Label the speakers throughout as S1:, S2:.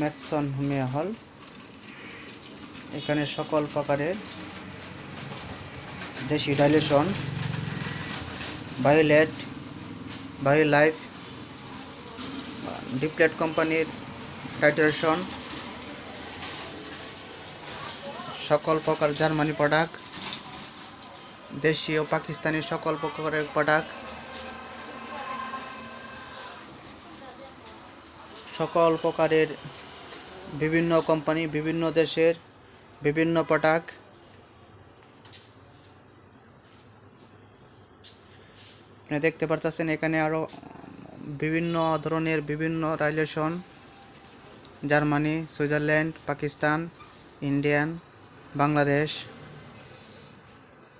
S1: Maxon homeo হল। এখানে সকল প্রকারের দেশি ডাইলেশন বায়োলেট বায়ো লাইফ ডিপ্লেট কোম্পানির টাইটারেশন সকল প্রকার জার্মানি প্রোডাক্ট, দেশি ও পাকিস্তানি সকল প্রকারের প্রোডাক্ট সকল প্রকারের বিভিন্ন কোম্পানি, বিভিন্ন দেশের বিভিন্ন প্রোডাক্ট আপনি দেখতে পারতেছেন এখানে আরও বিভিন্ন ধরনের বিভিন্ন রাইলেশন Germany, Switzerland, Pakistan, Indian, Bangladesh.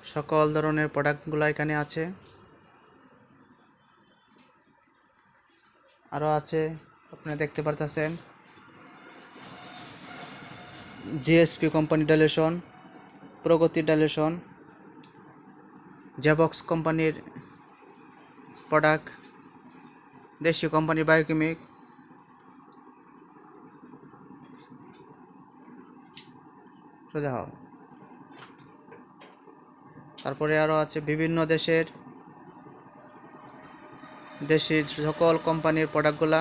S1: সকল ধরনের প্রোডাক্টগুলো এখানে আছে। আরও আছে। দেখতে পারতেছেন। GSP company dilution Pragati dilution জেবক্স কোম্পানির প্রোডাক্ট দেশীয় কোম্পানি বায়োকেমিক সোজা হও। তারপরে আরও আছে বিভিন্ন দেশের দেশি সকল কোম্পানির প্রোডাক্টগুলা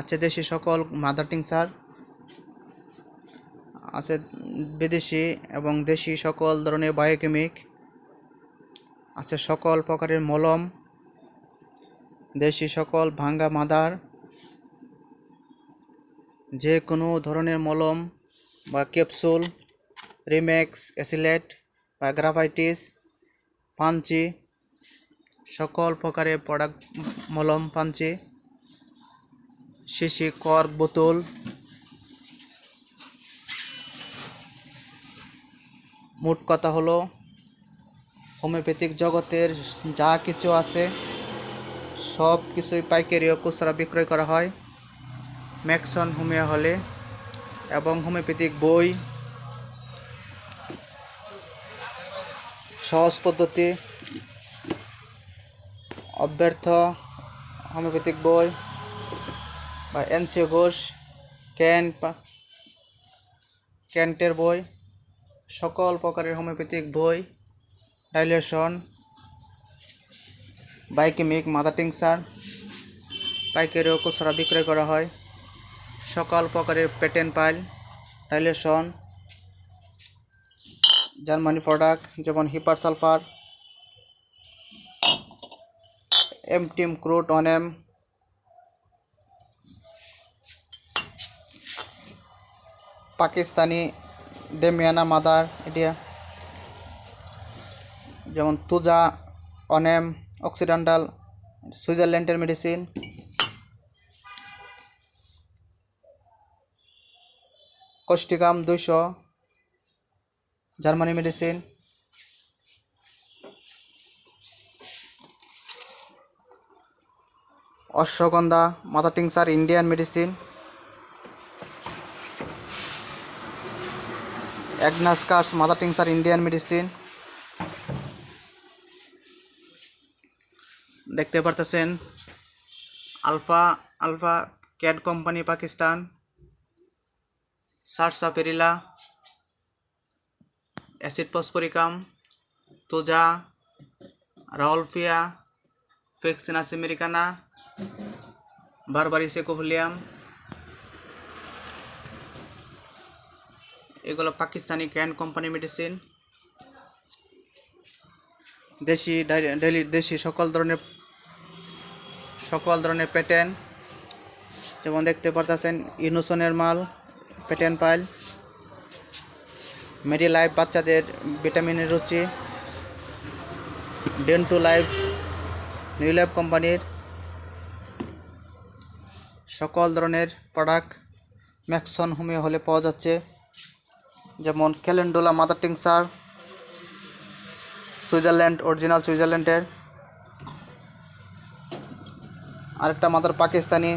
S1: আছে দেশি সকল মাদার টিংসার আছে বিদেশি এবং দেশি সকল ধরনের বায়োকেমিক আছে সকল প্রকারের মলম, দেশি সকল ভাঙ্গা মাদার, যে কোনো ধরনের মলম বা ক্যাপসুল রিম্যাক্স অ্যাসিলেট বা গ্রাফাইটিস পাঞ্চি, সকল প্রকারের প্রোডাক্ট মলম, পাঞ্চি। শিশি কর্ক বোতল। মোট কথা হলো, হোমিওপ্যাথিক জগতের যা কিছু আছে, সব কিছুই পাইকারি ও খুচরা বিক্রয় করা হয়। ম্যাক্সন হোমিও হলে এবং হোমিওপ্যাথিক বই, সহজ পদ্ধতি, অব্যর্থ হোমিওপ্যাথিক বই বা এনসিও ঘোষ ক্যান্ট বা- ক্যান্টের বই, সকল প্রকারের হোমিওপ্যাথিক বই, ডাইলেশন, বাইকেমিক মাদার টিংসার পাইকারি ও খুচরা বিক্রয় করা হয়, সকল প্রকারের পেটেন্ট পাইল ডাইলেশন, জার্মানি প্রোডাক্ট, যেমন হিপার সালফার এম টিম ক্রুট অন এম পাকিস্তানি ডেমিয়ানা মাদার, এটা যেমন তুজা, অনেম, অক্সিডেন্টাল, সুইজারল্যান্ডের মেডিসিন কষ্টিকাম দুইশো, Germany medicine ashwagandha mother tincture Indian medicine agnus castus mother tincture Indian medicine দেখতে পারতেছেন alpha alpha CAD company Pakistan sarsaparilla acid phosphoricum thuja rauwolfia fraxinus americana berberis সেকোভলিয়াম এগুলো পাকিস্তানি ক্যান company medicine দেশি ডেলি দেশি সকল ধরনের সকল ধরনের প্যাটার্ন যেমন দেখতে পারতেছেন, ইনোসনের মাল প্যাটার্ন পাইল মেডি লাইফ বাচ্চাদের ভিটামিনের রুচি। ডেন্টু লাইফ নিউ লাইফ কোম্পানির সকল ধরনের প্রোডাক্ট ম্যাক্সন হোমিও হলে পাওয়া যাচ্ছে। যেমন calendula, mother tincture Switzerland, original সুইজারল্যান্ডের। আরেকটা mother Pakistani,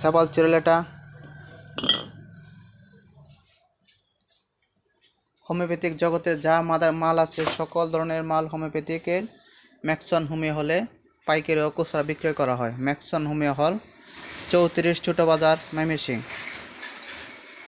S1: sabal serrulata. Homeopathic জগতে যা মাদার মাল আছে, সকল ধরনের মাল হোমিওপ্যাথিকের ম্যাক্সন হোমিও হলে পাইকারি ও খুচরা বিক্রয় করা হয়। ম্যাক্সন হোমিও হল চৌত্রিশ ছোটো বাজার, ময়মনসিংহ।